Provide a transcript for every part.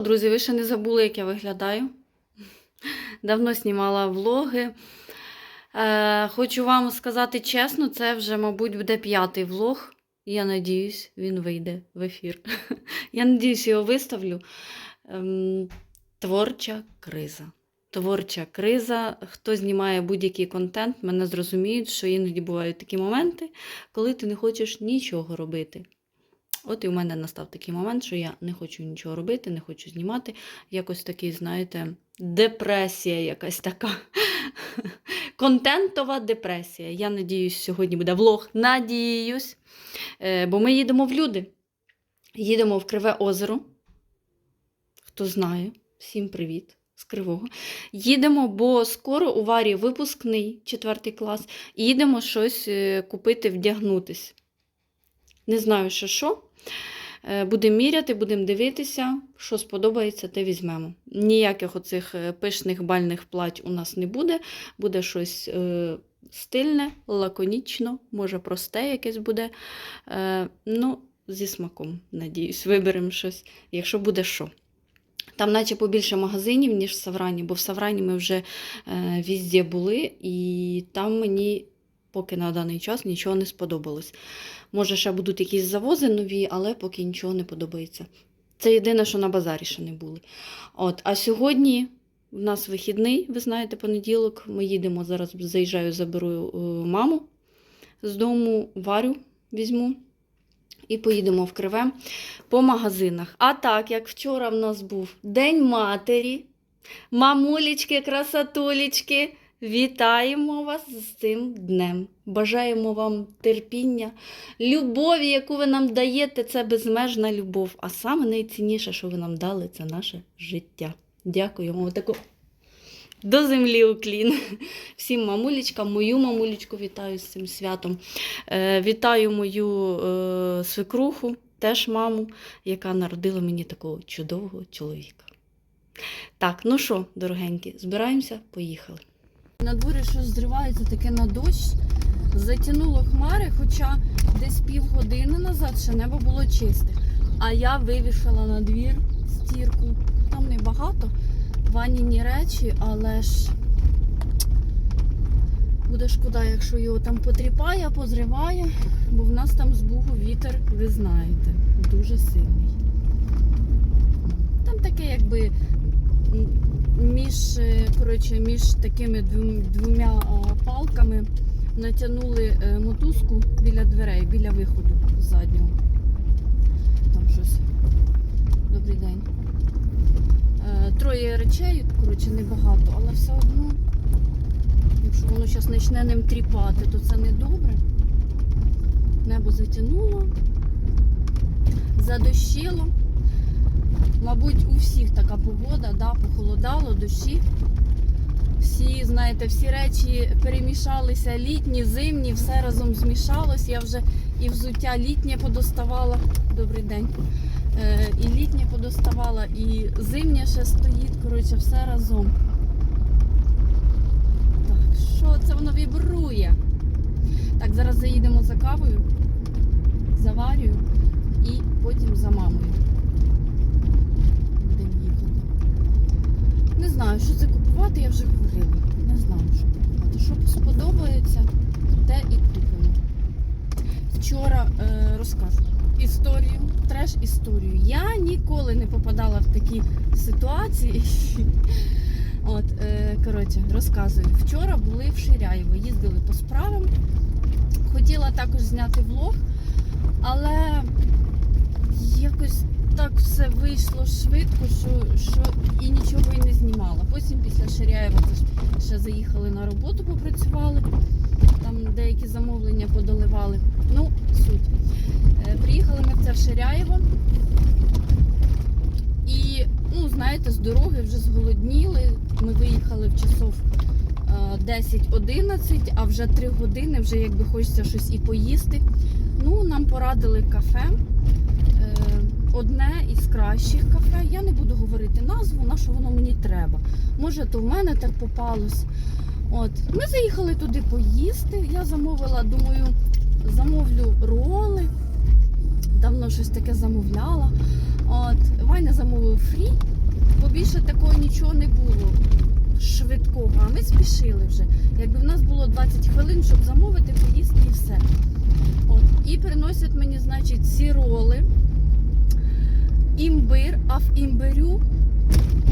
Друзі, ви ще не забули, як я виглядаю. Давно знімала влоги. Е, хочу вам сказати чесно, це вже, мабуть, буде п'ятий влог. Я надіюсь, він вийде в ефір. Я надіюсь, його виставлю. Ем, творча криза. Творча криза. Хто знімає будь-який контент, мене зрозуміють, що іноді бувають такі моменти, коли ти не хочеш нічого робити. От і в мене настав такий момент, що я не хочу нічого робити, не хочу знімати. Якось такий, знаєте, депресія якась така. Контентова депресія. Я надіюсь, сьогодні буде влог. Надіюсь. Е, Бо ми їдемо в люди. Їдемо в Криве озеро. Хто знає, всім привіт з Кривого. Їдемо, бо скоро у Варі випускний, четвертий клас, і їдемо щось е, купити, вдягнутись. Не знаю, що що. Е, Будемо міряти, будемо дивитися, що сподобається, те візьмемо. Ніяких оцих е, пишних бальних плать у нас не буде. Буде щось е, стильне, лаконічно, може просте якесь буде. Е, ну, зі смаком, надіюсь, виберемо щось, якщо буде що. Там, наче побільше магазинів, ніж в Саврані, бо в Саврані ми вже е, візде були, і там мені поки на даний час нічого не сподобалось. Може, ще будуть якісь завози нові, але поки нічого не подобається. Це єдине, що на базарі ще не були. От, а сьогодні в нас вихідний, ви знаєте, понеділок. Ми їдемо зараз, заїжджаю, заберу е, маму з дому, варю візьму і поїдемо в Криве по магазинах. А так, як вчора в нас був День матері, мамулечки, красотулечки, вітаємо вас з цим днем. Бажаємо вам терпіння, любові, яку ви нам даєте, це безмежна любов. А саме найцінніше, що ви нам дали, це наше життя. Дякуємо. Отаку до землі уклін. Всім мамулечкам, мою мамулечку вітаю з цим святом. Е, вітаю мою е, свекруху, теж маму, яка народила мені такого чудового чоловіка. Так, ну що, дорогенькі, збираємося, поїхали. На дворі щось зривається таке на дощ. Затягнуло хмари, хоча десь півгодини назад ще небо було чисте. А я вивішала на двір стірку. Там небагато ваніні речі, але ж буде шкода, якщо його там потріпає, позриває, бо в нас там з бугу вітер, ви знаєте, дуже сильний. Там таке якби між, е, коротше, між такими двома палками натягнули е, мотузку біля дверей, біля виходу заднього. Там щось. Добрий день. Е, Троє речей, коротше, небагато, але все одно, якщо воно зараз почне ним тріпати, то це не добре. Небо затягнуло, задощило. Мабуть, у всіх така погода, да, похолодало, дощі. Всі, знаєте, всі речі перемішалися, літні, зимні, все разом змішалось. Я вже і взуття літнє подоставала. Добрий день. Е, і літнє подоставала, і зимнє ще стоїть, коротше, все разом. Так, що це воно вібрує? Так, зараз заїдемо за кавою, за Варію і потім за мамою. Будемо їхати. Не знаю, що це купувати, я вже говорила. Не знаю, що купувати. Що сподобається, те і купимо. Вчора е, розкажу історію, треш історію. Я ніколи не попадала в такі ситуації. От, е, коротше, розказую. Вчора були в Ширяєво, їздили по справам. Хотіла також зняти влог, але якось так все вийшло швидко, що, що і нічого і не знімала. Потім після Ширяєва ще заїхали на роботу, попрацювали. Там деякі замовлення подоливали. Ну, суть. Е, Приїхали ми в це в Ширяєво. І, ну, знаєте, з дороги вже зголодніли. Ми виїхали в часов е, 10-11, а вже 3 години вже якби хочеться щось і поїсти. Ну, нам порадили кафе. Одне із кращих кафе. Я не буду говорити назву, на що воно мені треба. Може, то в мене так попалось. От, ми заїхали туди поїсти. Я замовила, думаю, замовлю роли. Давно щось таке замовляла. От, Ваня замовив фрі. бо більше такого нічого не було швидкого, а ми спішили вже. Якби в нас було 20 хвилин, щоб замовити, поїсти і все. От. І приносять мені, значить, ці роли, імбир, а в імбирю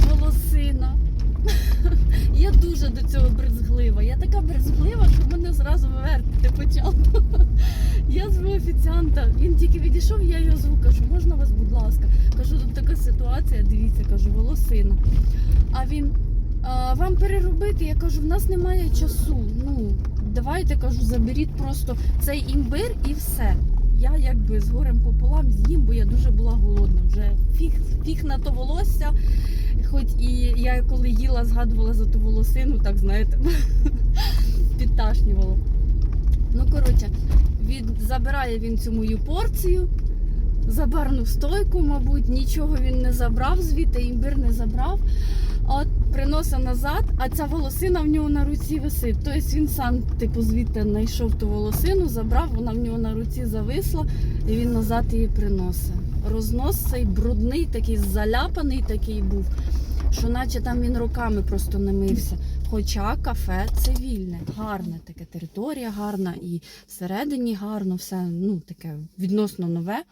волосина. Я дуже до цього брезглива. Я така брезглива, що мене зразу вивертити почало. Я зву офіціанта, він тільки відійшов, я його зву, кажу, можна вас, будь ласка. Кажу, тут така ситуація, дивіться, кажу, волосина. А він, а, вам переробити? Я кажу, в нас немає часу. Ну, давайте кажу, заберіть просто цей імбир і все. Я якби з горем пополам з'їм, бо я дуже була голодна. Вже фіг, фіг на то волосся. Хоч і я коли їла, згадувала за ту волосину, так знаєте, підташнювало. Ну, коротше, від, забирає він цю мою порцію, за барну стойку, мабуть, нічого він не забрав звідти, імбир не забрав. А приносить назад, а ця волосина в нього на руці висить. Тобто він сам, типу, звідти знайшов ту волосину, забрав, вона в нього на руці зависла, і він назад її приносить. Рознос цей брудний, такий заляпаний такий був, що наче там він роками просто не мився. Хоча кафе цивільне, гарне таке територія гарна і всередині гарно, все ну, таке відносно нове.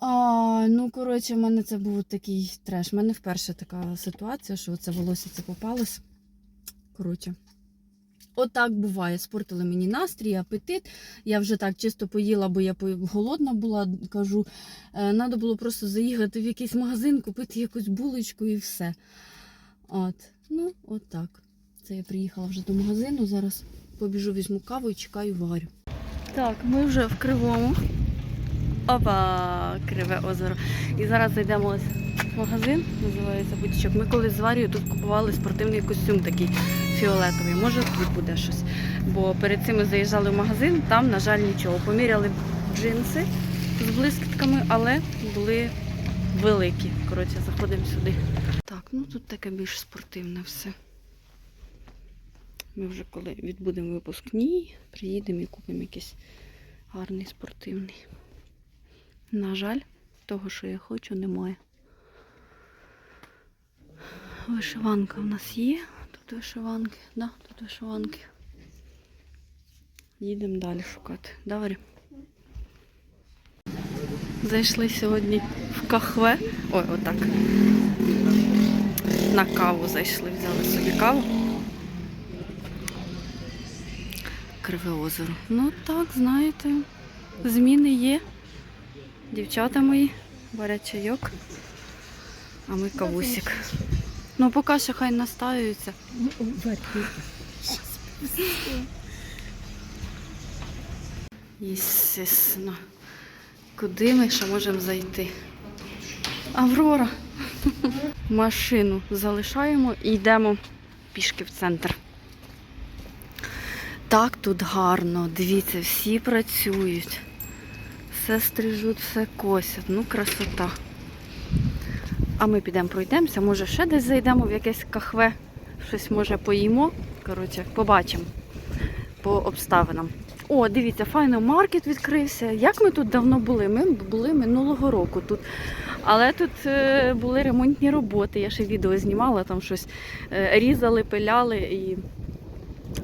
А, ну, коротше, в мене це був такий треш. У мене вперше така ситуація, що це волосся це попалось. Коротше. Отак буває. Спортили мені настрій, апетит. Я вже так чисто поїла, бо я голодна була. Кажу, треба було просто заїхати в якийсь магазин, купити якусь булочку і все. От. Ну, от. Це я приїхала вже до магазину. Зараз побіжу, візьму каву і чекаю варю. Так, ми вже в кривому. Опа, криве озеро. І зараз зайдемо ось в магазин, називається бутічок. Ми коли з Варією тут купували спортивний костюм такий фіолетовий. Може тут буде щось. Бо перед цим ми заїжджали в магазин, там, на жаль, нічого. Поміряли джинси з блискітками, але були великі. Коротше, заходимо сюди. Так, ну тут таке більш спортивне все. Ми вже коли відбудемо випускні, приїдемо і купимо якийсь гарний спортивний. На жаль, того, що я хочу, немає. Вишиванка в нас є. Тут вишиванки, да, тут вишиванки. Їдемо далі шукати. Давай. Зайшли сьогодні в кахве. Ой, отак. На каву зайшли, взяли собі каву. Криве озеро. Ну так, знаєте, зміни є. Дівчата мої варять чайок, а ми кавусик. Ну, поки що хай настаюються. Єсесно. Куди ми ще можемо зайти? Аврора. Машину залишаємо і йдемо пішки в центр. Так тут гарно. Дивіться, всі працюють. Все стрижуть, все косять. Ну, красота. А ми підемо пройдемося, може ще десь зайдемо в якесь кахве, щось може поїмо. Коротше, побачимо по обставинам. О, дивіться, файно маркет відкрився. Як ми тут давно були? Ми були минулого року тут. Але тут е, були ремонтні роботи. Я ще відео знімала, там щось е, різали, пиляли і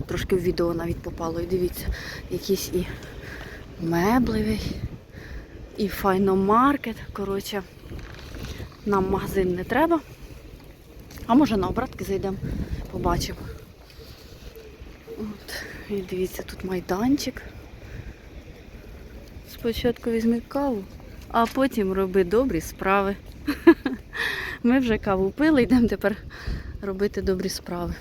трошки в відео навіть попало. І дивіться, якісь і меблеві, і файно-маркет. Коротше, нам магазин не треба. А може на обратки зайдемо, побачимо. От. І дивіться, тут майданчик. Спочатку візьми каву, а потім роби добрі справи. Ми вже каву пили, йдемо тепер робити добрі справи.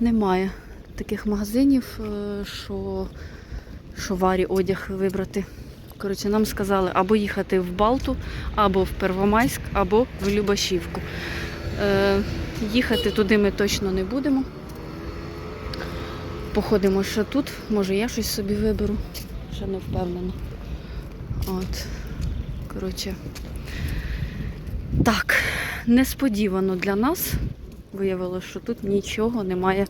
Немає таких магазинів, е, що, що варі одяг вибрати. Коротше, нам сказали або їхати в Балту, або в Первомайськ, або в Любашівку. Е, їхати туди ми точно не будемо. Походимо ще тут, може я щось собі виберу, ще не впевнена. От, коротше. Так, несподівано для нас виявилося, що тут нічого немає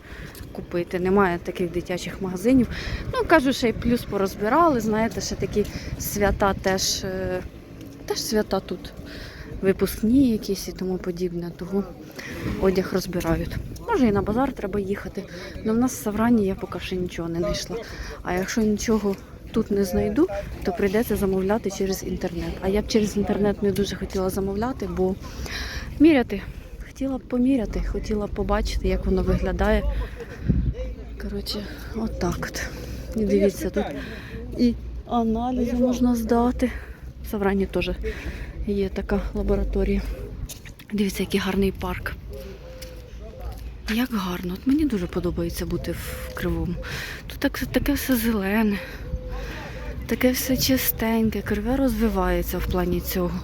купити. Немає таких дитячих магазинів. Ну, кажу, ще й плюс порозбирали, знаєте, ще такі свята теж, е, теж свята тут. випускні якісь і тому подібне, того одяг розбирають. Може і на базар треба їхати. але в нас в Саврані я поки що нічого не знайшла. А якщо нічого тут не знайду, то прийдеться замовляти через інтернет. А я б через інтернет не дуже хотіла замовляти, бо міряти. Хотіла поміряти, хотіла побачити, як воно виглядає. Коротше, отак от. І дивіться, тут і аналізи можна здати. В Саврані теж є така лабораторія. Дивіться, який гарний парк. Як гарно. От мені дуже подобається бути в Кривому. Тут так, таке все зелене, таке все чистеньке, криве розвивається в плані цього.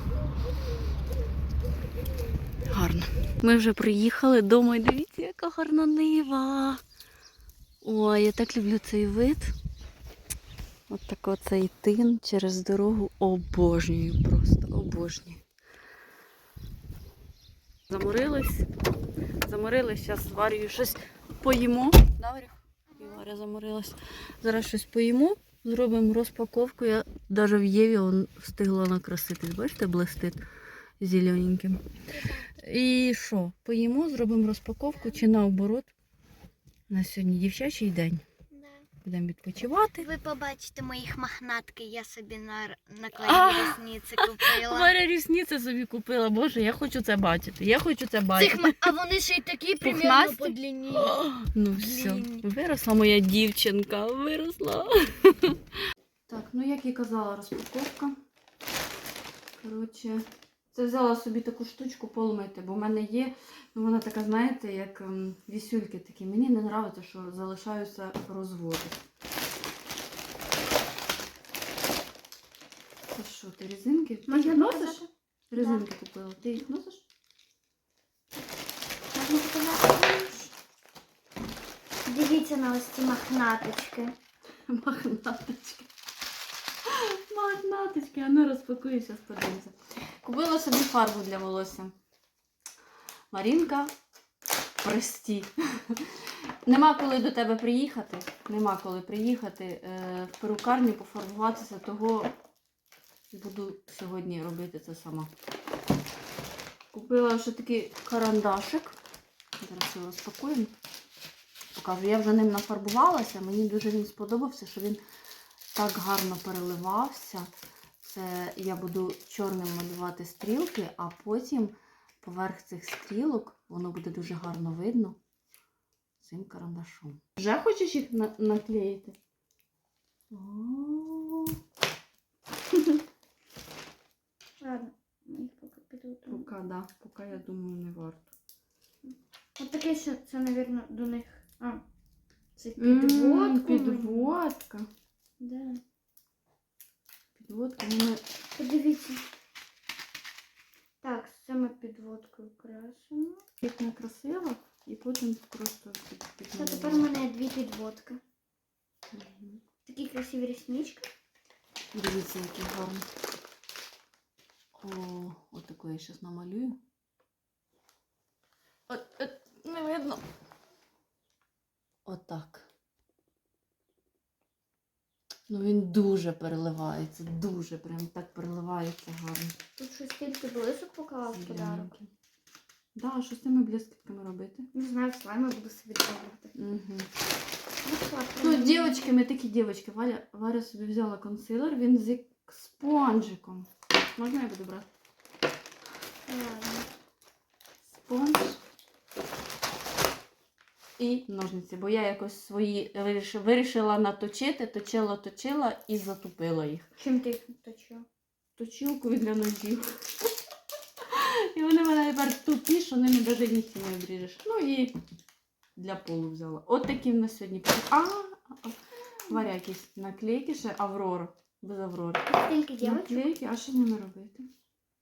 Гарно. Ми вже приїхали дома і дивіться, яка гарна нива. Ой, я так люблю цей вид. От так оцей тин через дорогу обожнюю просто, обожнюю. Заморились. Заморились, зараз з Варією щось поїмо. Да, Варя? Заморилась. Зараз щось поїмо, зробимо розпаковку. Я навіть в Єві встигла накраситись. Бачите, блистить зелененьким. І що? Поїмо, зробимо розпаковку чи наоборот. На сьогодні дівчачий день. Да. Будемо відпочивати. Ви побачите моїх махнатки, я собі на А! наклеїли купила. Варя рісниці собі купила. Боже, я хочу це бачити. Я хочу це бачити. ма- а вони ще й такі примерно Пухнасті? по длині. Ну все, виросла моя дівчинка, виросла. Так, ну як і казала, розпаковка. Коротше, це взяла собі таку штучку поломити, бо в мене є, ну вона така, знаєте, як ем, вісюльки такі. Мені не подобається, що залишаються розводи. Це що, ти резинки? Ти їх носиш? Резинки купила. Ти їх носиш? Можна показати? Дивіться на ось ці махнаточки. Магнаточки. Магнаточки, а ну розпакуй, зараз подивимося. Купила собі фарбу для волосся. Марінка, прості. Нема коли до тебе приїхати. Нема коли приїхати е, в перукарню пофарбуватися, того буду сьогодні робити це сама. Купила ще такий карандашик. Зараз його розпакуємо. Покажу, я вже ним нафарбувалася, мені дуже він сподобався, що він так гарно переливався. Це я буду чорним малювати стрілки, а потім поверх цих стрілок воно буде дуже гарно видно цим карандашом. Вже хочеш їх на- наклеїти? Ладно, їх поки піду. Поки, да, поки я думаю, не варто. От таке, що це, мабуть, до них. А, це підводка. Підводка. Да. Підводка. Ну, ми Подивіться. Так, ми підводкою красимо. їх накрасила і потім просто під, Це підмалювала. тепер у мене дві підводки. Мгм. Такі красиві ріснички. Дивіться, який гарний. О, отаку я зараз намалюю. От, от, не видно. Отак. Ну він дуже переливається, дуже прям так переливається гарно. Тут щось тільки блисок поклав в подарок. Зелененький. Да, а що з цими блискітками робити? Не знаю, слайми буду собі добавити. Угу. Ну. Ну, дівчатки, ми такі дівчатки. Валя, Варя собі взяла консилер, він з спонжиком. Можна я буду брати? Ладно. спонж і ножниці, бо я якось свої вирішила наточити, точила, точила і затупила їх. Чим ти їх точив? Точилкою для ножів. І вони мене тепер тупі, що ними навіть нігті не обріжеш. Ну і для полу взяла. От такі в нас сьогодні. А. Варя якісь наклейки ще Аврора. Без Аврори. Скільки дівчат? Наклейки, а що з ними робити?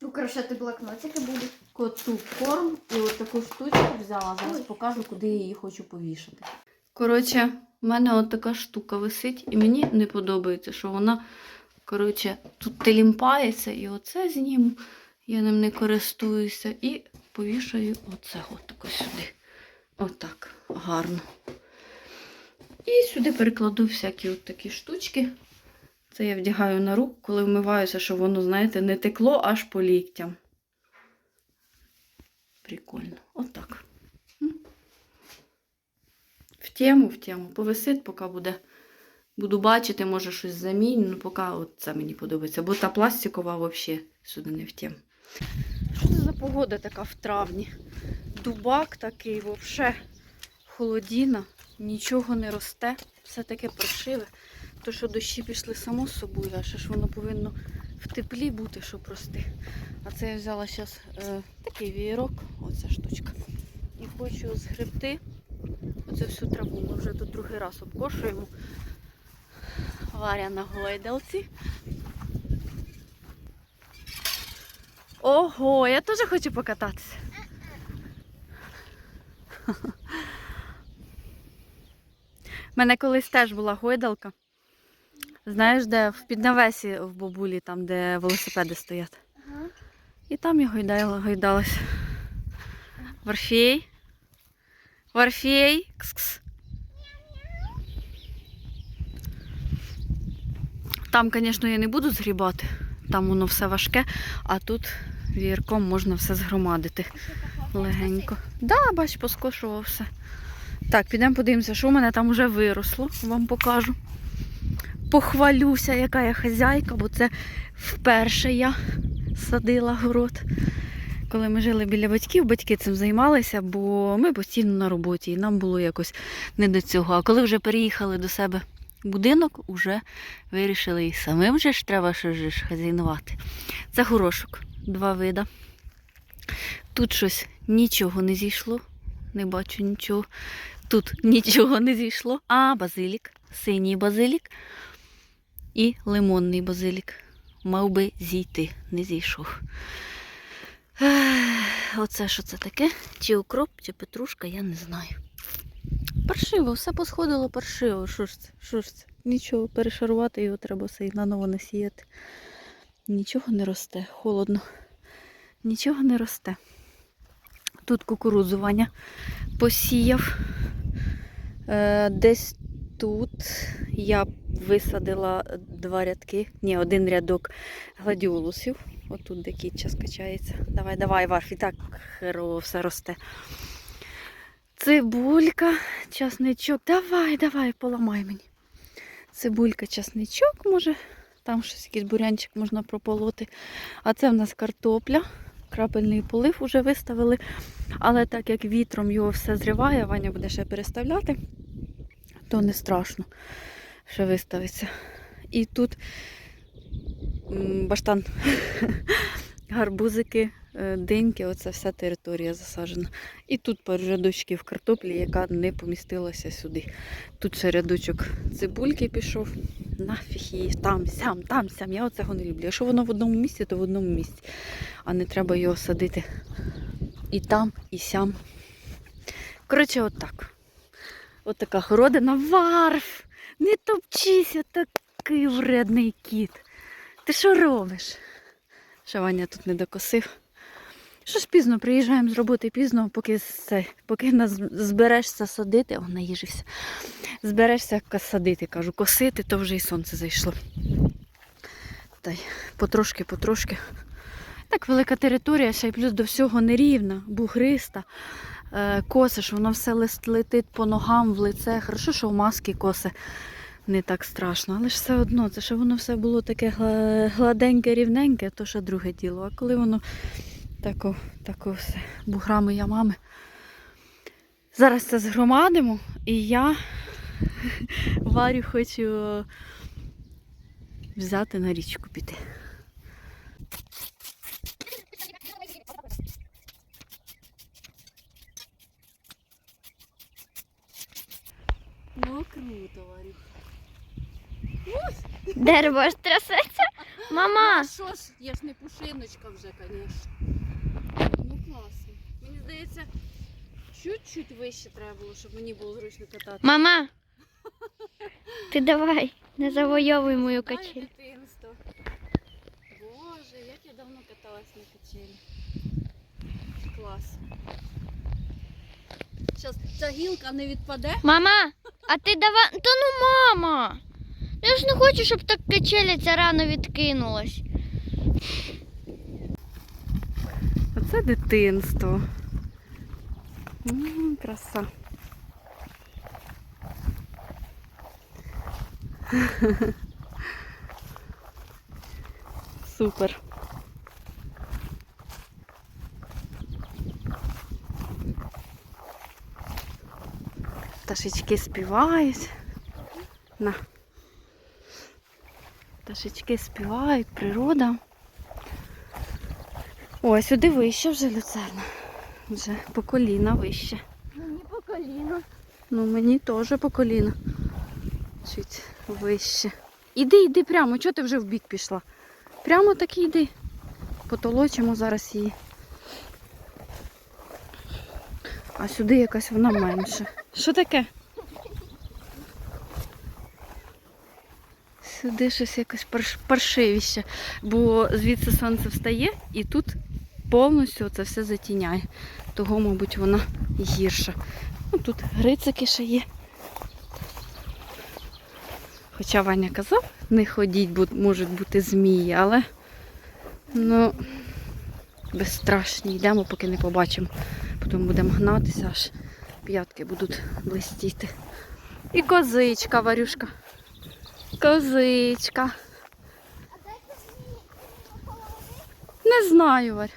Украшати блокнотики будуть. коту корм і от таку штучку взяла. Зараз покажу, куди я її хочу повішати. Коротше, в мене от така штука висить, і мені не подобається, що вона, коротше, тут телімпається, і оце зніму. Я ним не користуюся. І повішаю оце от тако сюди. Отак, гарно. І сюди перекладу всякі от такі штучки. Це я вдягаю на руку, коли вмиваюся, щоб воно, знаєте, не текло аж по ліктям. Прикольно. Отак. М. В тему, в тему. Повисить, поки буде. Буду бачити, може щось заміню, ну поки от це мені подобається. Бо та пластикова взагалі сюди не в тему. Що це за погода така в травні? Дубак такий, взагалі холодіна, нічого не росте, все таке паршиве. То, що дощі пішли само собою, а ще ж воно повинно в теплі бути, щоб рости. А це я взяла зараз е, такий вієрок, оця штучка. І хочу згребти оцю всю траву. Ми вже тут другий раз обкошуємо. Варя на гойдалці. Ого, я теж хочу покататися. У мене колись теж була гойдалка. Знаєш, де в піднавесі в бабулі, там, де велосипеди стоять. Ага. І там я гойдала, гойдалась. Варфей. Варфей. Кс-кс. Там, звісно, я не буду згрібати. Там воно все важке, а тут вірком можна все згромадити легенько. Да, бач, поскошував все. Так, підемо подивимося, що в мене там вже виросло, вам покажу. Похвалюся, яка я хазяйка, бо це вперше я садила город. Коли ми жили біля батьків, батьки цим займалися, бо ми постійно на роботі, і нам було якось не до цього. А коли вже переїхали до себе будинок, вже вирішили і самим же ж треба що ж хазяйнувати. Це горошок, два вида. Тут щось нічого не зійшло, не бачу нічого. Тут нічого не зійшло. А базилік, синій базилік і лимонний базилік. Мав би зійти, не зійшов. Оце що це таке? Чи укроп, чи петрушка, я не знаю. Паршиво, все посходило паршиво. Що ж це? Що ж це? Нічого, перешарувати його треба все і наново насіяти. Нічого не росте, холодно. Нічого не росте. Тут кукурудзу Ваня посіяв. Е, десь тут я висадила два рядки, ні, один рядок гладіолусів. Отут де кітча скачається. Давай, давай, Варф, і так херово все росте. Цибулька, часничок. Давай, давай, поламай мені. Цибулька, часничок, може, там щось якийсь бурянчик можна прополоти. А це в нас картопля. Крапельний полив вже виставили. Але так як вітром його все зриває, Ваня буде ще переставляти, то не страшно, ще виставиться. І тут баштан, гарбузики, е, диньки, оце вся територія засаджена. І тут пару рядочків картоплі, яка не помістилася сюди. Тут ще рядочок цибульки пішов. Нафіг її там, сям, там, сям. Я оцього не люблю. Якщо воно в одному місці, то в одному місці. А не треба його садити і там, і сям. Коротше, отак. От така городина. Варф! Не топчися, такий вредний кіт. Ти що робиш? Ще Ваня тут не докосив. Що ж пізно, приїжджаємо з роботи пізно, поки, це, поки нас зберешся садити, о, наїжився. Зберешся садити, кажу, косити, то вже і сонце зайшло. Та й потрошки, потрошки. Так, велика територія, ще й плюс до всього нерівна, бугриста. Е, косиш, воно все летить по ногам, в лице. Хорошо, що в маски коси не так страшно, але ж все одно, це що воно все було таке гладеньке, рівненьке, то ще друге діло. А коли воно тако, тако все буграми ямами. Зараз це згромадимо, і я Варю хочу взяти на річку піти. Ну, круто, Варю. Дерево аж трясеться. Мама! А що ж, я ж не пушиночка вже, звісно. Ну класно. Мені здається, чуть-чуть вище треба було, щоб мені було зручно катати. Мама! Ти давай, не завойовуй мою качель. дитинство. Боже, як я давно каталась на качелі. Клас. Зараз ця гілка не відпаде. Мама, а ти давай. Та ну мама! Я ж не хочу, щоб так качеля ця рано відкинулась. Оце Це дитинство. М, краса. Супер. Пташечки співають. На. Пташечки співають, природа. Ой, сюди вище вже люцерна. Вже по коліна вище. Мені по коліну. Ну мені теж по коліна. Чуть вище. Іди, іди прямо, чого ти вже в бік пішла? Прямо так і йди. Потолочимо зараз її. А сюди якась вона менша. Що таке? Сюди щось якось парш- паршивіще, бо звідси сонце встає і тут повністю це все затіняє. Того, мабуть, вона гірша. Ну, тут грицики ще є. Хоча Ваня казав, не ходіть, бо можуть бути змії, але ну, безстрашні. Йдемо, поки не побачимо. Потім будемо гнатися, аж п'ятки будуть блистіти. І козичка, Варюшка. Козичка. Не знаю, Варь.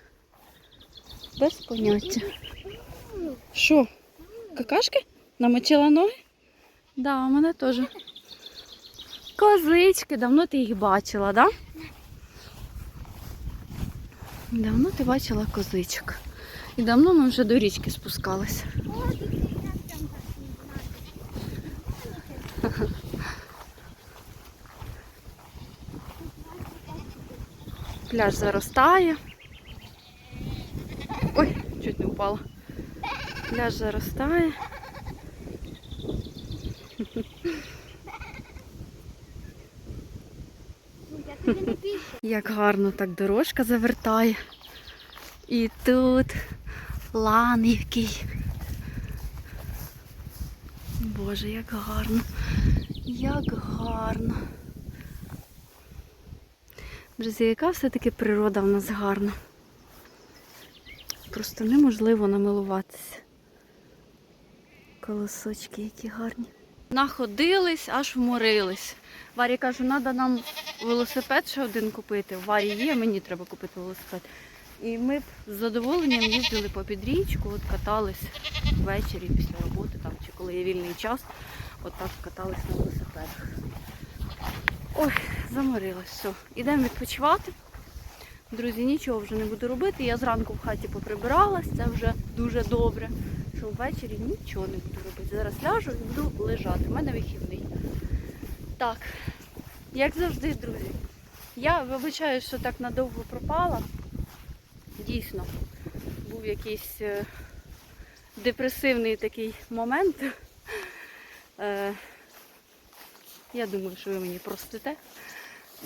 Без поняття. Що? Какашки? Намочила ноги? Да, у мене теж. Козички, давно ти їх бачила, да? Давно ти бачила козичок. І давно ми вже до річки спускалися. Пляж заростає. Ой, чуть не впала. Пляж заростає. Як гарно так дорожка завертає. І тут лан який. Боже, як гарно. Як гарно. Друзі, яка все-таки природа в нас гарна. Просто неможливо намилуватися. Колосочки які гарні. Находились, аж вморились. Варі кажу, треба нам велосипед ще один купити. В Варі є, мені треба купити велосипед. І ми б з задоволенням їздили по підрічку, от катались ввечері після роботи там, чи коли є вільний час, от так катались на велосипедах. Ой, заморилась, все. Ідемо відпочивати. Друзі, нічого вже не буду робити. Я зранку в хаті поприбиралась, це вже дуже добре. Що ввечері нічого не буду робити. Зараз ляжу і буду лежати. У мене вихідний. Так, як завжди, друзі. Я вибачаю, що так надовго пропала. Дійсно, був якийсь е, депресивний такий момент. Е, я думаю, що ви мені простите.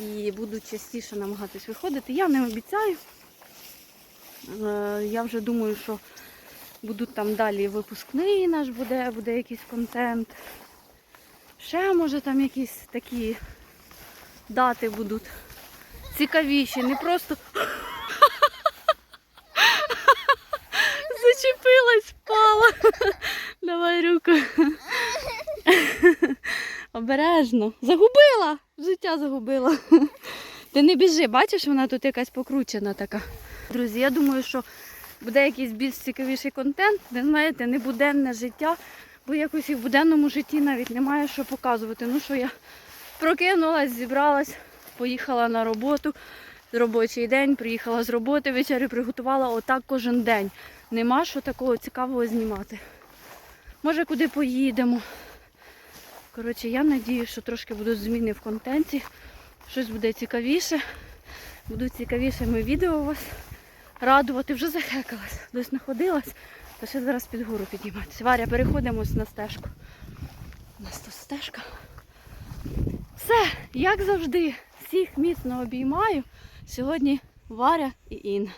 І буду частіше намагатись виходити. Я не обіцяю. Е, я вже думаю, що будуть там далі випускний наш буде, буде якийсь контент. Ще може там якісь такі дати будуть цікавіші, не просто зачепилась, впала. Давай руку. Обережно. Загубила! Життя загубила. Ти не біжи, бачиш, вона тут якась покручена така. Друзі, я думаю, що буде якийсь більш цікавіший контент, не знаєте, не буденне життя, бо якось і в буденному житті навіть немає що показувати. Ну що я прокинулась, зібралась, поїхала на роботу. Робочий день, приїхала з роботи, вечерю приготувала отак кожен день. Нема що такого цікавого знімати. Може, куди поїдемо. Коротше, я надію, що трошки будуть зміни в контенті. Щось буде цікавіше. Будуть цікавішими відео вас радувати. Вже захекалась, десь знаходилась, то ще зараз під гору підніматися. Варя, переходимо на стежку. У нас тут стежка. Все, як завжди, всіх міцно обіймаю. Сьогодні Варя і Інна.